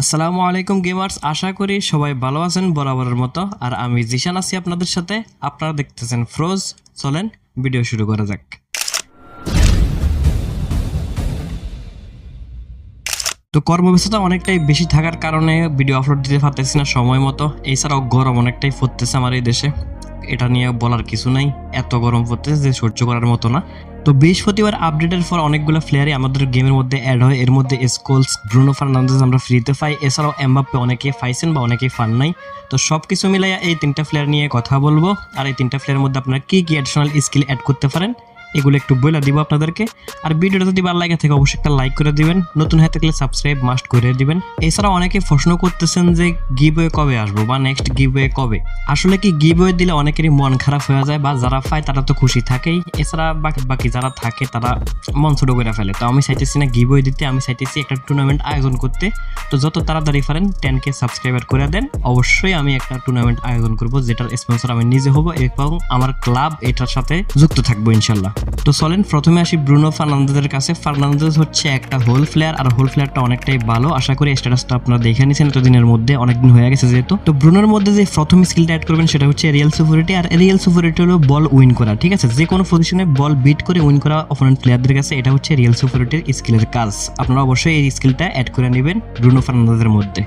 আসসালামু আলাইকুম গেমার্স, আশা করি সবাই ভালো আছেন বরাবরের মতো। আর আমি জিশান আছি আপনাদের সাথে। আপনারা দেখতেছেন ফ্রোজ চলেন ভিডিও শুরু করা যাক। তো কর্মব্যস্ততা অনেকটাই বেশি থাকার কারণে ভিডিও আপলোড দিতে পারতেছি না সময় মতো। এছাড়াও গরম অনেকটাই পড়তেছে আমার এই দেশে। এটা নিয়ে বলার কিছু নাই। এত গরম পড়তেছে যে সহ্য করার মতো না। তো বৃহস্পতিবার আপডেটের পর অনেকগুলো প্লেয়ারই আমাদের গেমের মধ্যে অ্যাড হয়। এর মধ্যে স্কোলস ব্রুনো ফার্নান্দেজ আমরা ফ্রিতে পাই। এছাড়াও এমবাপ্পে অনেকে পাইছেন বা অনেকেই ফান নাই। তো সব কিছু মিলাইয়া এই তিনটা প্লেয়ার নিয়ে কথা বলব। আর এই তিনটা প্লেয়ারের মধ্যে আপনারা কী কী অ্যাডিশনাল স্কিল অ্যাড করতে পারেন? এগুলো একটু বলে দিব আপনাদেরকে। আর ভিডিওটা যদি ভালো লাগে থাকে, অবশ্যই একটা লাইক করে দিবেন। নতুন হয়ে থাকলে সাবস্ক্রাইব মাস্ট করে দিবেন। এছাড়া অনেকে প্রশ্ন করতেছেন যে গিভওয়ে কবে আসব বা নেক্সট গিভওয়ে কবে? আসলে কি গিভওয়ে দিলে অনেকেরই মন খারাপ হয়ে যায় বা যারা পায় তারা তো খুশি থাকেই। এছাড়া বাকি বাকি যারা থাকে তারা মন ছোট করে ফেলে। তো আমি চাইতেছি না গিভওয়ে দিতে, আমি চাইতেছি একটা টুর্নামেন্ট আয়োজন করতে। তো যত তাড়াতাড়ি পারেন টেন কে সাবস্ক্রাইবার করে দেন। অবশ্যই আমি একটা টুর্নামেন্ট আয়োজন করব, যেটার স্পন্সর আমি নিজে হব এবং আমার ক্লাব এটার সাথে যুক্ত থাকব ইনশাল্লাহ। তো চলেন প্রথমে আসি ব্রুনো ফার্নান্দেজের কাছে। ফার্নান্দেজ হচ্ছে একটা হোল প্লেয়ার আর হোল প্লেয়ারটা অনেকটাই ভালো। আশা করি স্ট্যাটাসটা আপনারা দেখে নিয়েছেন এতদিনের মধ্যে অনেকদিন হয়ে গেছে যেহেতু। তো ব্রুনোর মধ্যে যে প্রথম স্কিলটা অ্যাড করবেন, সেটা হচ্ছে রিয়েল সুপারিটি আর রিয়েল সুপারিটি হলো বল উইন করা, ঠিক আছে? যে কোনো পজিশনে বল বিট করে উইন করা অপোনেন্ট প্লেয়ারদের কাছে, এটা হচ্ছে রিয়েল সুপারিটির স্কিলের কাজ। আপনারা অবশ্যই এই স্কিলটা অ্যাড করে নেবেন ব্রুনো ফার্নান্দেজের মধ্যে।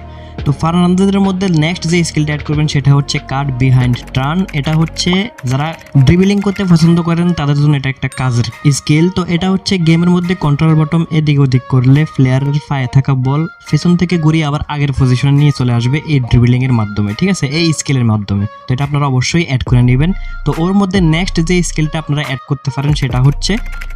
তো ফার্নান্দেজের মধ্যে নেক্সট যে স্কিলটা অ্যাড করবেন, সেটা হচ্ছে কাট বিহাইন্ড টার্ন এটা হচ্ছে যারা ড্রিবলিং করতে পছন্দ করেন, তাদের জন্য এটা একটা কাজের স্কিল, তো এটা হচ্ছে গেমের মধ্যে কন্ট্রোল বটম এদিক ওদিক করলে প্লেয়ারের পায়ে থাকা বল পেছন থেকে ঘুরিয়ে আবার আগের পজিশনে নিয়ে চলে আসবে এই ড্রিবলিং এর মাধ্যমে, ঠিক আছে? এই স্কিলের মাধ্যমে। তো এটা আপনারা অবশ্যই অ্যাড করে নেবেন। তো ওর মধ্যে নেক্সট যে স্কিলটা আপনারা অ্যাড করতে পারেন সেটা হচ্ছে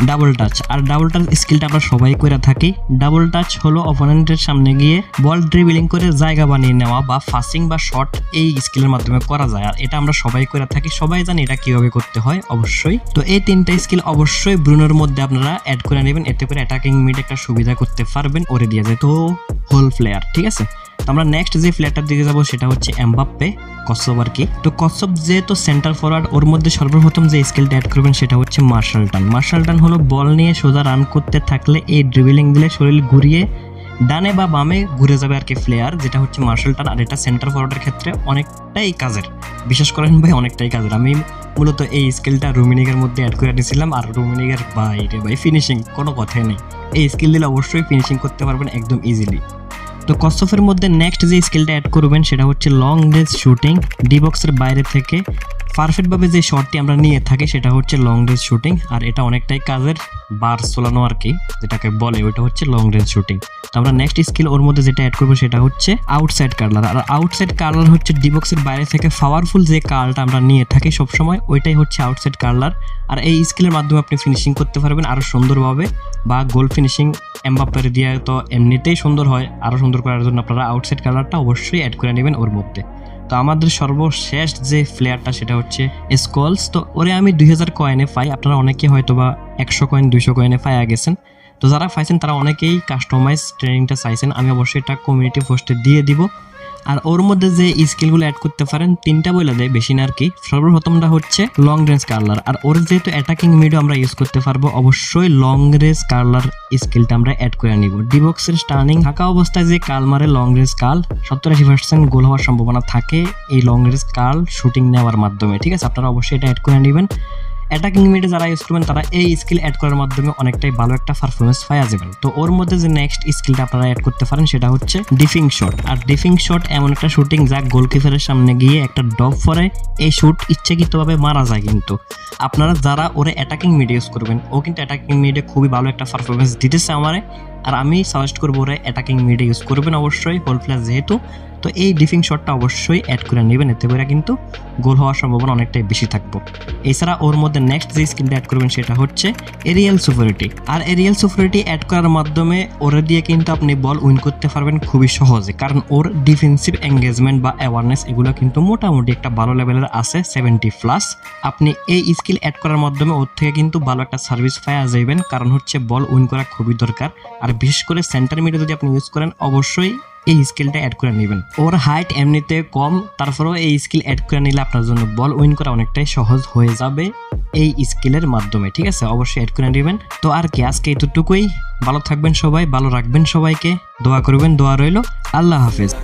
ডাবল টাচ আর ডাবল টাচ স্কিলটা আমরা সবাই করে থাকি ডাবল টাচ হলো অপোনেন্টের সামনে গিয়ে বল ড্রিবলিং করে জায়গা বানিয়ে নেওয়া বা ফাসিং বা শট এই স্কিলের মাধ্যমে করা যায়। আর এটা আমরা সবাই করে থাকি, সবাই জানি এটা কীভাবে করতে হয় অবশ্যই। তো এই তিনটা স্কিল অবশ্যই ব্রুনোর মধ্যে আপনারা অ্যাড করে নেবেন। এতে করে অ্যাটাকিং মিড একটা সুবিধা করতে পারবেন, ওরে দিয়ে যায়। তো হোল প্লেয়ার ঠিক আছে? তো আমরা নেক্সট যে প্লেয়ারটার দিকে যাব, সেটা হচ্ছে এমবাপ্পে কসব আর কি। তো কসব যেহেতু সেন্টার ফরওয়ার্ড ওর মধ্যে সর্বপ্রথম যে স্কিলটা অ্যাড করবেন, সেটা হচ্ছে মার্শাল টান মার্শাল টান হলো বল নিয়ে সোজা রান করতে থাকলে এই ড্রিবিলিং দিলে শরীর ঘুরিয়ে ডানে বা বামে ঘুরে যাবে আর কি প্লেয়ার যেটা হচ্ছে মার্শাল টান আর এটা সেন্টার ফরওয়ার্ডের ক্ষেত্রে অনেকটাই কাজের। বিশেষ করেন ভাই, অনেকটাই কাজের। আমি মূলত এই স্কিলটা রুমিনিকের মধ্যে অ্যাড করে নিয়েছিলাম আর রুমিনিকের বাইরে ভাই ফিনিশিং কোনো কথাই নেই। এই স্কিল দিলে অবশ্যই ফিনিশিং করতে পারবেন একদম ইজিলি তো কসফের মধ্যে নেক্সট যে স্কিলটা অ্যাড করবেন, সেটা হচ্ছে লং রেঞ্জ শুটিং ডি বক্সের বাইরে থেকে পারফেক্টভাবে যে শটটি আমরা নিয়ে থাকি, সেটা হচ্ছে লং রেঞ্জ শুটিং আর এটা অনেকটাই কাজের বার চলানো আর কি, যেটাকে বলে, ওইটা হচ্ছে লং রেঞ্জ শুটিং তো আমরা নেক্সট স্কিল ওর মধ্যে যেটা অ্যাড করব, সেটা হচ্ছে আউটসাইড কার্লার আর আউটসাইড কার্লার হচ্ছে ডিবক্সের বাইরে থেকে পাওয়ারফুল যে কার্লটা আমরা নিয়ে থাকি সবসময়, ওইটাই হচ্ছে আউটসাইড কার্লার আর এই স্কিলের মাধ্যমে আপনি ফিনিশিং করতে পারবেন আরও সুন্দরভাবে, বা গোল ফিনিশিং এমবাপ্পের দিয়ে তো এমনিতেই সুন্দর হয় আরও সুন্দর করার জন্য আপনারা আউটসাইড কালারটা অবশ্যই অ্যাড করে নেবেন ওর মধ্যে। তো আমাদের সর্বশেষ যে প্লেয়ারটা সেটা হচ্ছে স্কলস তো ওরে আমি দুই হাজার কয়েনে পাই, আপনারা অনেকে হয়তো বা একশো কয়েন দুইশো কয়েনে পাইয়া গেছেন। তো যারা পাইছেন তারা অনেকেই কাস্টমাইজ ট্রেনিংটা চাইছেন, আমি অবশ্যই এটা কমিউনিটি পোস্টে দিয়ে দিব। আর ওর মধ্যে যে স্কিলগুলো অ্যাড করতে পারেন, তিনটা বলে দেয় বেশি না আর কি। সর্বপ্রথমটা হচ্ছে লং রেঞ্জ কার্লার আর ওর যেহেতু অ্যাটাকিং মিডও আমরা ইউজ করতে পারব, অবশ্যই লং রেঞ্জ কার্লার স্কিলটা আমরা অ্যাড করে নিব। ডিবক্সের স্টার্নিং থাকা অবস্থায় যে কাল মারে লং রেঞ্জ কাল সত্তর আশি পার্সেন্ট গোল হওয়ার সম্ভাবনা থাকে এই লং রেঞ্জ কাল শুটিং নেওয়ার মাধ্যমে। ঠিক আছে? আপনারা অবশ্যই এটা অ্যাড করে নেবেন। অ্যাটাকিং মিডে যারা ইউজ করবেন, তারা এই স্কিল অ্যাড করার মাধ্যমে অনেকটাই ভালো একটা পারফরমেন্স পাওয়া যাবেন। তো ওর মধ্যে যে নেক্সট স্কিলটা আপনারা অ্যাড করতে পারেন, সেটা হচ্ছে ডিফিং শট আর ডিফিং শট এমন একটা শুটিং যা গোলকিপারের সামনে গিয়ে একটা ডপ পরে এই শুট ইচ্ছাকৃতভাবে মারা যায় কিন্তু। আপনারা যারা ওরে অ্যাটাকিং মিড ইউজ করবেন, ও কিন্তু অ্যাটাকিং মিডে খুবই ভালো একটা পারফরমেন্স দিতেছে আমারে। আর আমি সাজেস্ট করব ওরা অ্যাটাকিং মিডে ইউজ করবেন অবশ্যই। হোল প্লেয়ার যেহেতু তো এই ডিফিং শটটা অবশ্যই অ্যাড করে নেবেন, এতে করে কিন্তু গোল হওয়ার সম্ভাবনা অনেকটাই বেশি থাকব। এছাড়া ওর মধ্যে নেক্সট যে স্কিলটা অ্যাড করবেন সেটা হচ্ছে এরিয়াল সুপারিটি আর এরিয়াল সুপারিটি অ্যাড করার মাধ্যমে ওরা দিয়ে কিন্তু আপনি বল উইন করতে পারবেন খুবই সহজে, কারণ ওর ডিফেন্সিভ এঙ্গেজমেন্ট বা অ্যাওয়ারনেস এগুলো কিন্তু মোটামুটি একটা ভালো লেভেলের আছে সেভেন্টি প্লাস আপনি এই স্কিল অ্যাড করার মাধ্যমে ওর থেকে কিন্তু ভালো একটা সার্ভিস পাওয়া যাবেন কারণ হচ্ছে বল উইন করা খুবই দরকার। আর বিশেষ করে সেন্টার মিডে যদি আপনি ইউজ করেন, অবশ্যই এই স্কিলটা অ্যাড করে নেবেন। ওর হাইট এমনিতে কম, তারপরেও এই স্কিল অ্যাড করে নিলে আপনার জন্য বল উইন করা অনেকটাই সহজ হয়ে যাবে এই স্কিলের মাধ্যমে, ঠিক আছে? অবশ্যই অ্যাড করে নেবেন। তো আর কি, আজকে এতটুকুই। ভালো থাকবেন সবাই, ভালো রাখবেন সবাইকে। দোয়া করবেন, দোয়া রইল। আল্লাহ হাফেজ।